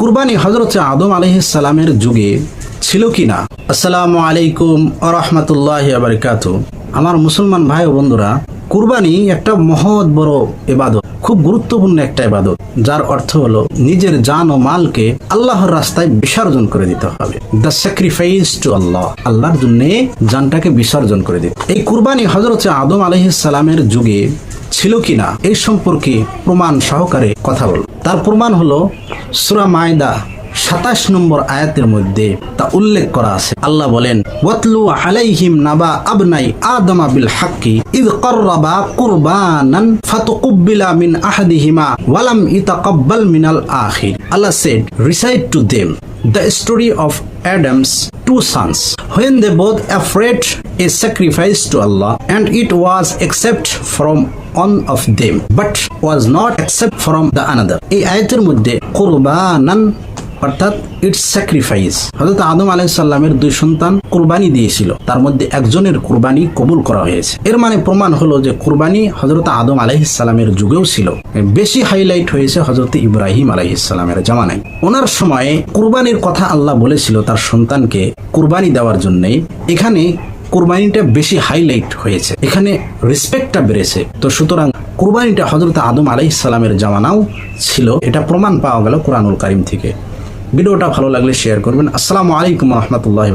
কুরবানি হজরত আদম আলহিসালামের যুগে ছিল কি না আসসালামু আলাইকুম আরহামতুল্লাহ আবরকাত আমার মুসলমান ভাই ও বন্ধুরা, কুরবানি একটা মহৎ বড় এবাদত খুব গুরুত্বপূর্ণ একটা এবাদত যার অর্থ হলো নিজের জান ও মালকে আল্লাহর রাস্তায় বিসর্জন করে দিতে হবে। দ্য স্যাক্রিফাইস টু আল্লাহ আল্লাহর জন্য জানটাকে বিসর্জন করে দিতে। এই কুরবানি হজরত আদম আলহিসালামের যুগে ছিল কিনা, এই সম্পর্কে প্রমাণ সহকারে কথা বল তার প্রমাণ হলো সুরা মায়দা সাতাশ নম্বর আয়াতের মধ্যে তা উল্লেখ করা আছে। আল্লাহ বলেন, ওয়াতলু আলাইহিম নাবা আবনাই আদমা বিল হাক্কি ইদ কররাবা কুরবানান ফাতুকুব্বিলা মিন আহাদিহিমা ওয়ালাম ইতাকাব্বাল মিনাল আখির। Allah said recite to them the story of Adam's two sons. When they both offered a sacrifice to Allah, and it was accept from one of them, but was not accept from the another. এই আয়াতের মধ্যে কুরবানান, অর্থাৎ it's sacrifice হযরত আদম আলাইসাল্লামের দুই সন্তান কুরবানি দিয়েছিল। তার মধ্যে একজনের কুরবানি কবুল করা হয়েছে। এর মানে প্রমাণ হলো যে কুরবানি হজরত আদম আলাইসাল্লামের যুগেও ছিল। বেশি হাইলাইট হয়েছে হযরত ইব্রাহিম আলাইসাল্লামের জামানায়। ওনার সময়ে কুরবানির কথা আল্লাহ বলেছিল তার সন্তানকে কুরবানি দেওয়ার জন্যে। এখানে কুরবানিটা বেশি হাইলাইট হয়েছে। এখানে রেসপেক্টটা বেড়েছে। তো সুতরাং কুরবানিটা হজরত আদম আলাইসাল্লামের জামানাও ছিল। এটা প্রমাণ পাওয়া গেল কোরআনুল কারিম থেকে। ভিডিওটা ভালো লাগলে শেয়ার করবেন। আসসালামু আলাইকুম রহমতুল্লাহ